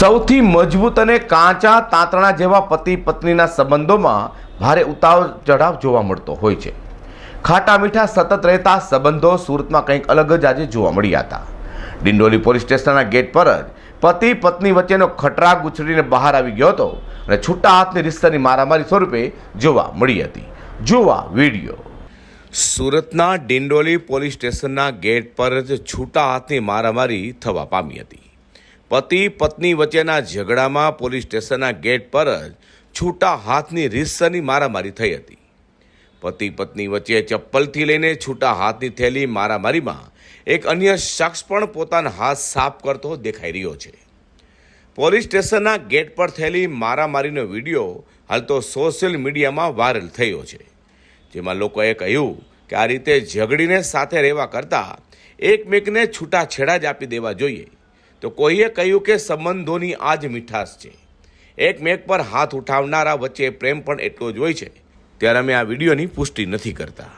સૌથી મજબૂત અને કાચા તાંતણા જેવા પતિ પત્નીના સંબંધોમાં ભારે ઉતાર ચઢાવ જોવા મળતો હોય છે. ખાટા મીઠા સતત રહેતા સંબંધો સુરતમાં કંઈક અલગ જ આજે જોવા મળ્યા હતા. ડિંડોલી પોલીસ સ્ટેશનના ગેટ પર જ પતિ પત્ની વચ્ચેનો ખટરાગ ઉછળીને બહાર આવી ગયો હતો અને છૂટા હાથની રિશ્તાની મારામારી સ્વરૂપે જોવા મળી હતી. જોવા વીડિયો. સુરતના ડિંડોલી પોલીસ સ્ટેશનના ગેટ પર જ છૂટા હાથની મારામારી થવા પામી હતી. પતિ પત્ની વચ્ચેના ઝઘડામાં પોલીસ સ્ટેશનના ગેટ પર જ છૂટા હાથની રીસની મારામારી થઈ હતી. પતિ પત્ની વચ્ચે ચપ્પલથી લઈને છૂટા હાથની થયેલી મારામારીમાં એક અન્ય શખ્સ પણ પોતાના હાથ સાફ કરતો દેખાઈ રહ્યો છે. પોલીસ સ્ટેશનના ગેટ પર થયેલી મારામારીનો વીડિયો હાલ તો સોશિયલ મીડિયામાં વાયરલ થયો છે. જેમાં લોકોએ કહ્યું કે આ રીતે ઝઘડીને સાથે રહેવા કરતાં એકમેકને છૂટાછેડા જ આપી દેવા જોઈએ. તો કોઈએ કહ્યું કે સંબંધોની આ જ મીઠાશ છે. એકમેક પર હાથ ઉઠાવનારા વચ્ચે પ્રેમ પણ એટલો જ હોય છે. ત્યારે અમે આ વિડીયોની પુષ્ટિ નથી કરતા.